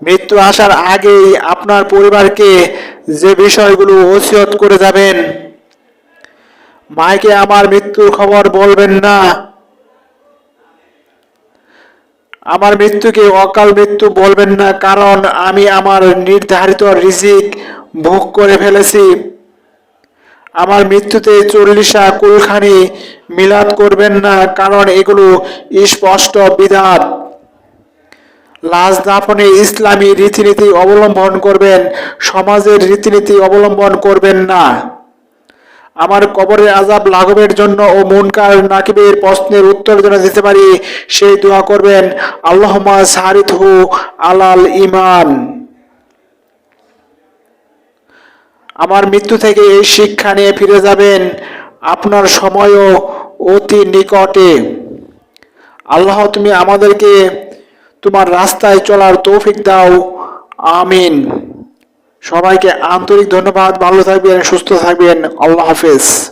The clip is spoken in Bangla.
মৃত্যু আসার আগেই আপনার পরিবারকে যে বিষয়গুলো ওসিয়ত করে যাবেন, মাইকে আমার মৃত্যুর খবর বলবেন না। আমার মৃত্যুকে অকাল মৃত্যু বলবেন না, কারণ আমি আমার নির্ধারিত রিজিক ভোগ করে ফেলেছি। আমার মৃত্যুতে চল্লিশা কুলখানি মিলাদ করবেন না, কারণ এগুলো স্পষ্ট বিধান। লাশ দাফনে ইসলামী রীতিনীতি অবলম্বন করবেন, সমাজের রীতিনীতি অবলম্বন করবেন না। আমার কবরের আজাব লাঘবের জন্য ও মুনকার নাকিবের প্রশ্নের উত্তর যেন দিতে পারি, সেই দোয়া করবেন আল্লাহমা সারিথু আলাল ইমান আমার মৃত্যু থেকে এই শিক্ষা নিয়ে ফিরে যাবেন, আপনার সময়ও অতি নিকটে। আল্লাহ, তুমি আমাদেরকে তোমার রাস্তায় চলার তৌফিক দাও। আমিন। সবাইকে আন্তরিক ধন্যবাদ। ভালো থাকবেন, সুস্থ থাকবেন। আল্লাহ হাফেজ।